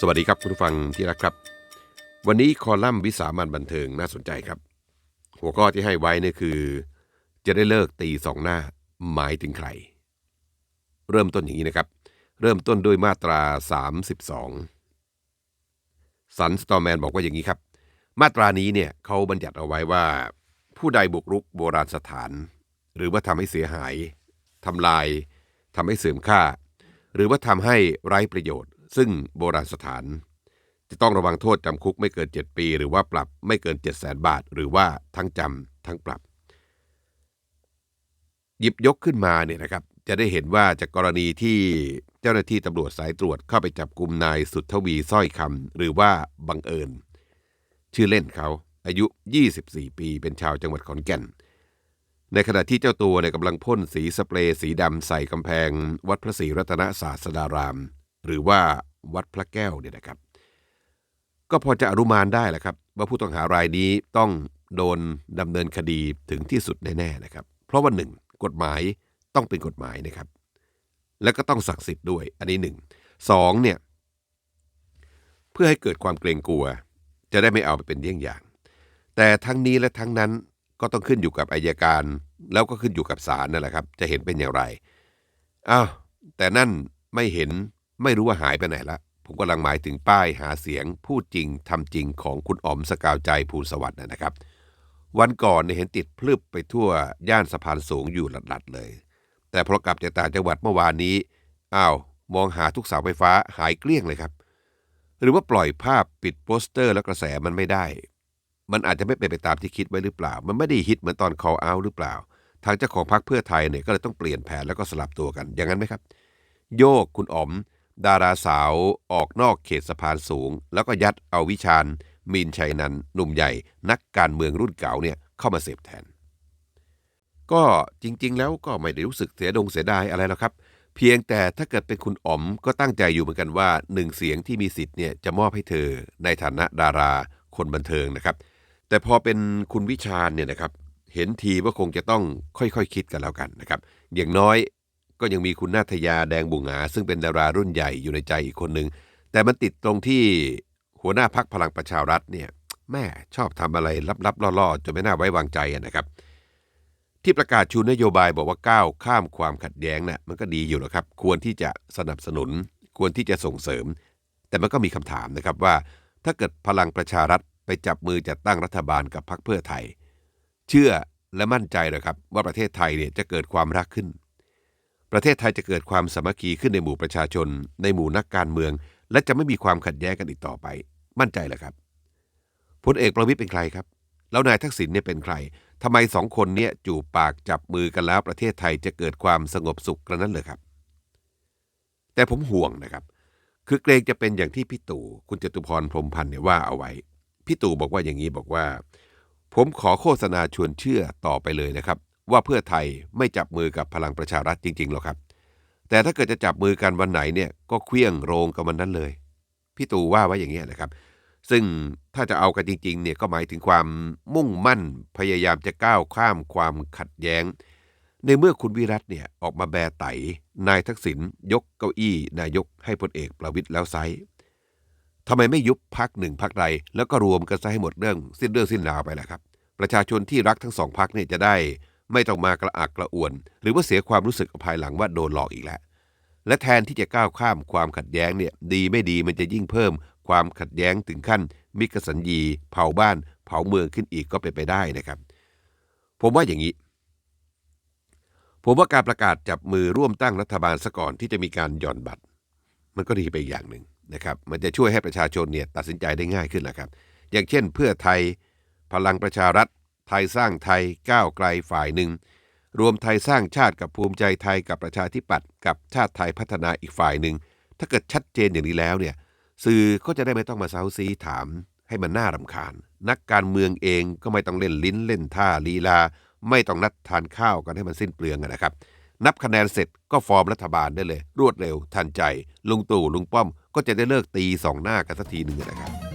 สวัสดีครับคุณผู้ฟังที่รักครับ วันนี้คอลัมน์วิสามันบันเทิงน่าสนใจครับ หัวข้อที่ให้ไว้เนี่ยคือ จะได้เลิกตีสองหน้าหมายถึงใคร เริ่มต้นอย่างนี้นะครับ เริ่มต้นด้วยมาตรา 32 สันสตอร์แมนบอกว่าอย่างนี้ครับ มาตรานี้เนี่ยเขาบัญญัติเอาไว้ว่า ผู้ใดบุกรุกโบราณสถาน หรือว่าทำให้เสียหายทำลายทำให้เสื่อมค่า หรือว่าทำให้ไร้ประโยชน์ ซึ่งโบราณสถาน จะต้องระวังโทษจำคุกไม่เกิน 7 ปี หรือว่าปรับไม่เกิน 7 0 0 0 0 0 บาท หรือว่าทั้งจำทั้งปรับ หยิบยกขึ้นมาเนี่ยนะครับ จะได้เห็นว่าจากกรณีที่เจ้าหน้าที่ตำรวจสายตรวจเข้าไปจับกลุ่มนายสุทธวีสร้อยคำหรือว่าบังเอิญ ชื่อเล่นเขาอายุ 24 ปีเป็นชาวจังหวัดขอนแก่น ในขณะที่เจ้าตัวเนี่ยกำลังพ่นสีสเปรย์สีดำใส่กำแพง วัดพระศรีรัตนศาสดาราม หรือว่าวัดพระแก้วเนี่ยนะครับ ก็พอจะอนุมานได้แหละครับ ว่าผู้ต้องหารายนี้ต้องโดนดำเนินคดีถึงที่สุดแน่ๆนะครับ เพราะว่าหนึ่งกฎหมายต้องเป็นกฎหมายนะครับ แล้วก็ต้องศักดิ์สิทธิ์ด้วย อันนี้หนึ่งสองเนี่ยเพื่อให้เกิดความเกรงกลัว จะได้ไม่เอาไปเป็นเยี่ยงอย่าง แต่ทั้งนี้และทั้งนั้นก็ต้องขึ้นอยู่กับอายการ แล้วก็ขึ้นอยู่กับศาลนั่นแหละครับ จะเห็นเป็นอย่างไรอ้าวแต่นั่นไม่เห็น ไม่รู้ว่าหายไปไหนละผมกำลังหมายถึงป้ายหาเสียงพูดจริงทำจริงของคุณอ๋อมสกาวใจภูสวัสด์นะครับ วันก่อนเนี่ยเห็นติดพลึบไปทั่วย่านสะพานสูงอยู่หลัดๆเลย แต่พอกลับจากต่างจังหวัดเมื่อวานนี้อ้าวมองหาทุกเสาไฟฟ้าหายเกลี้ยงเลยครับ หรือว่าปล่อยภาพปิดโปสเตอร์และกระแสมันไม่ได้ มันอาจจะไม่เป็นไปตามที่คิดไว้หรือเปล่า มันไม่ได้ฮิตเหมือนตอน call out หรือเปล่า ทางเจ้าของพรรคเพื่อไทยเนี่ยก็เลยต้องเปลี่ยนแผนแล้วก็สลับตัวกันอย่างนั้นไหมครับ โยกคุณอ๋อม ดาราสาวออกนอกเขตสะพานสูง แล้วก็ยัดเอาวิชาญมีนชัยนันหนุ่มใหญ่ นักการเมืองรุ่นเก่าเนี่ยเข้ามาเสพแทน ก็จริงๆ แล้วก็ไม่ได้รู้สึกเสียดงเสียดายอะไรหรอกครับ เพียงแต่ถ้าเกิดเป็นคุณอ๋อมก็ตั้งใจอยู่เหมือนกันว่าหนึ่งเสียงที่มีสิทธิ์เนี่ยจะมอบให้เธอในฐานะดาราคนบันเทิงนะครับ แต่พอเป็นคุณวิชาญเนี่ยนะครับเห็นทีว่าคงจะต้องค่อยๆคคิดกันแล้วกันนะครับ อย่างน้อย ก็ยังมีคุณนาทยาแดงบุงหา ซึ่งเป็นดารารุ่นใหญ่อยู่ในใจอีกคนหนึ่งแต่มันติดตรงที่หัวหน้าพักพลังประชารัฐเนี่ยแม่ชอบทำอะไรลับๆล่อๆจนไม่น่าไว้วางใจนะครับ ที่ประกาศชูนโยบายบอกว่าก้าวข้ามความขัดแย้งน่ะมันก็ดีอยู่แล้วครับ ควรที่จะสนับสนุน ควรที่จะส่งเสริม แต่มันก็มีคำถามนะครับว่า ถ้าเกิดพลังประชารัฐไปจับมือจัดตั้งรัฐบาลกับพรรคเพื่อไทย เชื่อและมั่นใจเลยครับว่าประเทศไทยเนี่ยจะเกิดความรักขึ้น ประเทศไทยจะเกิดความสามัคคีขึ้นในหมู่ประชาชน ในหมู่นักการเมือง และจะไม่มีความขัดแย้งกันอีกต่อไป มั่นใจเหรอครับพลเอกประวิตยเป็นใครครับ แล้วนายทักษิณเนี่ยเป็นใครทำไมสองคนเนี่ยจูบปากจับมือกันแล้วประเทศไทยจะเกิดความสงบสุขกระนั้นเลยครับ แต่ผมห่วงนะครับ คือเกรงจะเป็นอย่างที่พี่ตู่คุณจตุพรพรมพันธ์เนี่ยว่าเอาไว้พี่ตู่บอกว่าอย่างนี้บอกว่า ผมขอโฆษณาชวนเชื่อต่อไปเลยนะครับ ว่าเพื่อไทยไม่จับมือกับพลังประชารัฐจริงๆหรอกครับ แต่ถ้าเกิดจะจับมือกันวันไหนเนี่ยก็เคลี้ยงโรงกับวันนั้นเลยพี่ตู่ว่าไว้อย่างนี้นะครับ ซึ่งถ้าจะเอากันจริงๆเนี่ยก็หมายถึงความมุ่งมั่นพยายามจะก้าวข้ามความขัดแย้ง ในเมื่อคุณวิรัตเนี่ยออกมาแบไตนายทักษิณยกเก้าอี้ นายกให้พลเอกประวิตยแล้วไซทำไมไม่ยุบพักหนึ่งพักใด แล้วก็รวมกันซะให้หมดเรื่องสิ้นเรื่องสิ้นราวไปแหละครับ ประชาชนที่รักทั้งสองพักเนี่ยจะได้ ไม่ต้องมากระอักกระอ่วน หรือว่าเสียความรู้สึกภายหลังว่าโดนหลอกอีกแล้ว และแทนที่จะก้าวข้ามความขัดแย้งเนี่ยดีไม่ดีมันจะยิ่งเพิ่ม ความขัดแย้งถึงขั้น มิกสัญญี เผาบ้าน เผาเมืองขึ้นอีกก็เป็นไปได้นะครับ ผมว่าอย่างนี้ ผมว่าการประกาศจับมือร่วมตั้งรัฐบาลซะก่อนที่จะมีการหย่อนบัตร มันก็ดีไปอย่างหนึ่งนะครับมันจะช่วยให้ประชาชนเนี่ยตัดสินใจได้ง่ายขึ้นแหละครับ อย่างเช่น เพื่อไทย พลังประชารัฐ ไทยสร้างไทยก้าวไกลฝ่ายหนึ่ง รวมไทยสร้างชาติกับภูมิใจไทยกับประชาธิปัตย์กับชาติไทยพัฒนาอีกฝ่ายหนึ่ง ถ้าเกิดชัดเจนอย่างนี้แล้วเนี่ยสื่อก็จะได้ไม่ต้องมาเซาซีถามให้มันน่ารำคาญ นักการเมืองเองก็ไม่ต้องเล่นลิ้นเล่นท่าลีลา ไม่ต้องนัดทานข้าวกันให้มันสิ้นเปลืองนะครับ นับคะแนนเสร็จก็ฟอร์มรัฐบาลได้เลย รวดเร็วทันใจ ลุงตู่ลุงป้อมก็จะได้เลิกตีสองหน้ากันสักทีหนึ่งนะครับ